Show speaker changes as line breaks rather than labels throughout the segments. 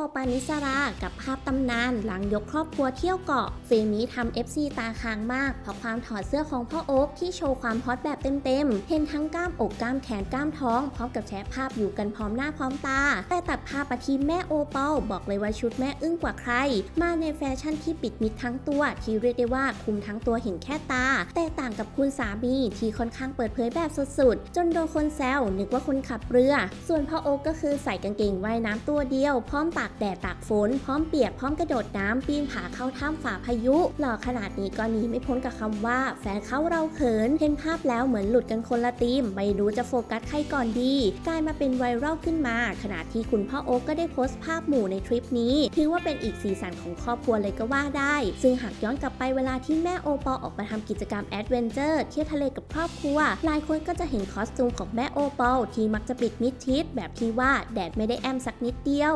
อปานิสรา กับภาพตำนาน หลังยกครอบครัวเที่ยวเกาะเฟรมนี้ทำ FC ตาค้างมาก เพราะความถอดเสื้อของพ่อโอ๊คที่โชว์ความฮอตแบบเต็มๆ เห็นทั้งกล้ามอกกล้ามแขนกล้ามท้อง พร้อมกับแชร์ภาพอยู่กันพร้อมหน้าพร้อมตา แต่ตัดภาพมาที่แม่โอเปอลบอกเลยว่าชุดแม่อึ้งกว่าใคร มาในแฟชั่นที่ปิดมิดทั้งตัว ที่เรียกได้ว่าคุมทั้งตัวเห็นแค่ตา แต่ต่างกับคุณสามีที่ค่อนข้างเปิดเผยแบบสุดๆ จนโดนคนแซวนึกว่าคนขับเรือ ส่วนพ่อโอ๊กก็คือใส่กางเกงว่ายน้ำตัวเดียว พร้อมตากแดดตากฝนพร้อมเปียกพร้อมกระโดดน้ำปีนผาเข้าถ้ำฝ่าพายุ หล่อขนาดนี้ก็หนีไม่พ้นกับคำว่า แฟนเขาเราเขินเห็นภาพแล้วเหมือนหลุดกันคนละทีมไม่รู้จะโฟกัสใครก่อนดี กลายมาเป็นไวรัลขึ้นมา ขณะที่คุณพ่อโอ๊กก็ได้โพสต์ภาพหมู่ในทริปนี้ ถือว่าเป็นอีกสีสันของครอบครัวเลยก็ว่าได้ ซึ่งหากย้อนกลับไปเวลาที่แม่โอปอลออกมาทำกิจกรรมแอดเวนเจอร์เที่ยวทะเลกับครอบครัว หลายคนก็จะเห็นคอสตูมของแม่โอปอลที่มักจะปิดมิดชิดแบบที่ว่าแดดไม่ได้แอมสักนิดเดียว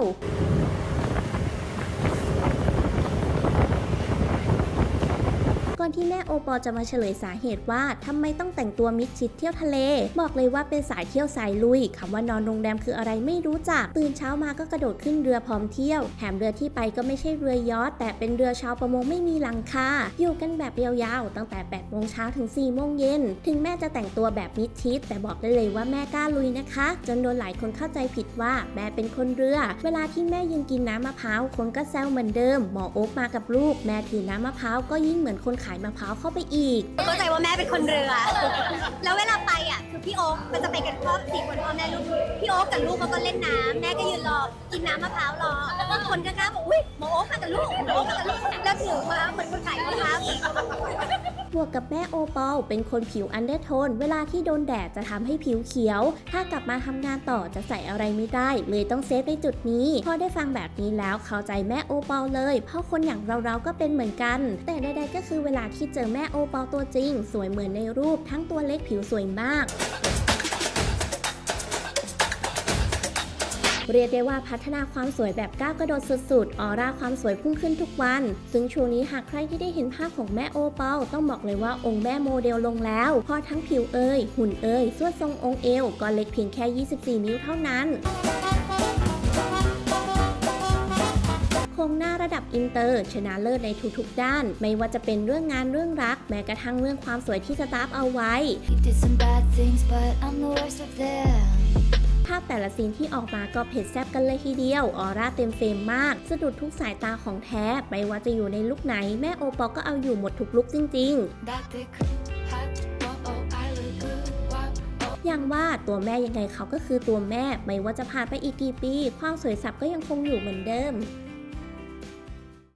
ก่อน ที่แม่โอปอลจะมาเฉลยสาเหตุว่าทำไมต้องแต่งตัวมิดชิดเที่ยวทะเล บอกเลยว่าเป็นสายเที่ยวสายลุยคำว่านอนโรงแรมคืออะไรไม่รู้จัก ตื่นเช้ามาก็กระโดดขึ้นเรือพร้อมเที่ยว แถมเรือที่ไปก็ไม่ใช่เรือยอทแต่เป็นเรือชาวประมงไม่มีหลังคาอยู่กันแบบยาวๆ ตั้งแต่8โมงเช้าถึง4โมงเย็นถึงแม่จะแต่งตัวแบบมิดชิด แต่บอกได้เลยว่าแม่กล้าลุยนะคะ จนโดนหลายคนเข้าใจผิดว่าแม่เป็นคนเรือ เวลาที่แม่ยืนกินน้ำมะพร้าวคนก็แซวเหมือนเดิมหมอโอ๊กมากับลูก แม่ถือน้ำมะพร้าวก็ยิ่งเหมือนคนขายมะพร้าวเข้าไปอีก
เข้าใจว่าแม่เป็นคนเรือ แล้วเวลาไปอะคือพี่โอ๊คมันจะไปกันครอบสี่คนพ่อแม่ลูก พี่โอ๊คกับลูกเขาก็เล่นน้ำแม่ก็ยืนรอ กินน้ำมะพร้าวรอ คนก็กล้าบอกอุ้ยหมอโอ๊คมากับลูกหมอโอ๊คมากับลูก แล้วถือมาเหมือนคนขายมะพร้าวอีก
บวกกับแม่โอปอลเป็นคนผิวอันเดอร์โทน เวลาที่โดนแดดจะทำให้ผิวเขียว ถ้ากลับมาทำงานต่อจะใส่อะไรไม่ได้ เลยต้องเซฟในจุดนี้ พอได้ฟังแบบนี้แล้วเข้าใจแม่โอปอลเลย เพราะคนอย่างเราๆก็เป็นเหมือนกัน แต่ใดๆก็คือเวลาที่เจอแม่โอปอลตัวจริง สวยเหมือนในรูปทั้งตัวเล็กผิวสวยมาก เรียกได้ว่าพัฒนาความสวยแบบก้าวกระโดดสุดๆ ออร่าความสวยพุ่งขึ้นทุกวัน ซึ่งช่วงนี้หากใครที่ได้เห็นภาพของแม่โอเปาต้องบอกเลยว่าองค์แม่โมเดลลงแล้วพราะทั้งผิวเอ่ยหุ่นเอ่ยส่วนทรงองค์เอวก็เล็กเพียงแค่ 24 นิ้วเท่านั้นคงหน้าระดับอินเตอร์ ชนะเลิศในทุกๆด้าน ไม่ว่าจะเป็นเรื่องงานเรื่องรัก แม้กระทั่งเรื่องความสวยที่สตาฟเอาไว้ แต่ละซีนที่ออกมาก็เผ็ดแซ่บกันเลยทีเดียวออร่าเต็มเฟรมมาก สะดุดทุกสายตาของแท้ ไม่ว่าจะอยู่ในลุกไหนแม่โอปอลก็เอาอยู่หมดทุกลุกจริง ๆอย่างว่าตัวแม่ยังไงเขาก็คือตัวแม่ ไม่ว่าจะผ่านไปอีกกี่ปี ความสวยสับก็ยังคงอยู่เหมือนเดิม